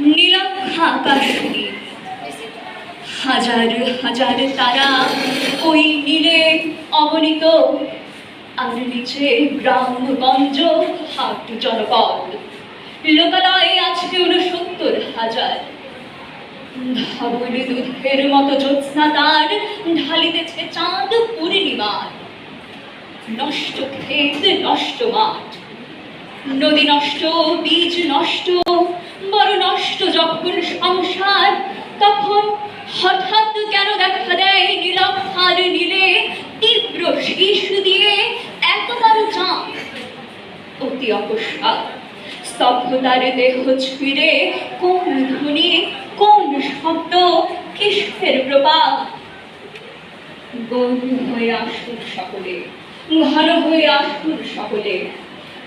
নীলক্ষা আকাশ হাজার হাজার তারা ওই নীলে অগণিত আর নিচে গ্রামগঞ্জ হাট জনপদ। লোকালয়ে আছে উনসত্তর হাজার। ধবল দুধের মতো জ্যোৎস্না তার ঢালিতেছে চাঁদ পূর্ণিমার। নষ্ট ক্ষেত, নষ্ট মাঠ। নদী নষ্ট, বীজ নষ্ট বড় নষ্ট যখন সংসার, তখন হঠাৎ কেন দেখা দেয় নীলক্ষার নীলে তীব্র শিশু দিয়ে এতবার চাঁদ? অতি অকস্মাৎ স্তব্ধতার দেহ ছুঁড়ে কোন ধ্বনি, কোন শব্দ কিসের প্রপাত? গরু হয়ে আসুন সকলে, ঘন হয়ে আসুন সকলে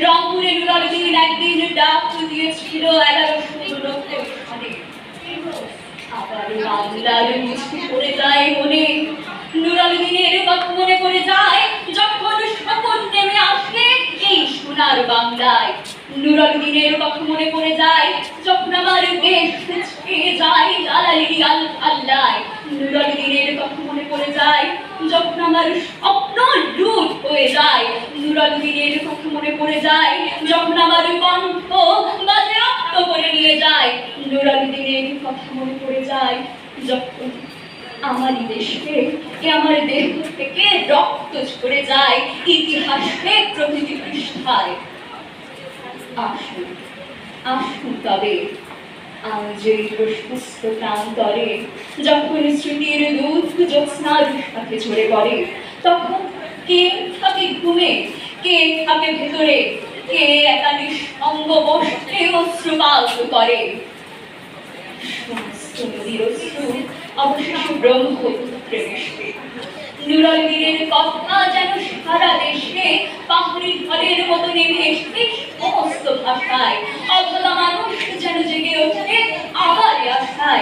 রংপুরে নুরালদিন একদিন ডাক দিয়েছিল এগারোশো বাংলার মুছে পড়ে যায় মনে। নুরালদিনের কথা মনে পড়ে যায়, যখন শপথ নেমে আসে এই সোনার বাংলায়। নুরালদিনের কথা মনে পড়ে যায়, যখন আমার দেশ ছেড়ে যায় লালালি আল আল্লাহ নুরালদিনের কথা মনে পড়ে যায়, যখন আমার স্বপ্ন লুট হয়ে যায় নুরালদিনের কথা মনে পড়ে যায়, যখন আমার কণ্ঠ বাজেয়াপ্ত করে নিয়ে যায়। নুরালদিনের কথা মনে পড়ে যায়, যখন আমারই দেশে এ আমার দেহ থেকে রক্ত ঝরে যায়, ইতিহাসে প্রভৃতি পৃষ্ঠায়। আসুন আসুন তবে, আজ এই প্রশস্ত প্রান্তরে, যখন স্মৃতির দুধ জ্যোৎস্নার সাথে ঝরে পড়ে, তখন কে থাকে ঘুমে? কে থাকে ভেতরে। কে একা নিঃসঙ্গ বসে অশ্রুপাত করে? কথা যেন সারা দেশে পাহাড়ি মতো নেমে এসে সমস্ত ভাষায়। অবলা মানুষ যেন জেগে ওঠে আবার আশায়।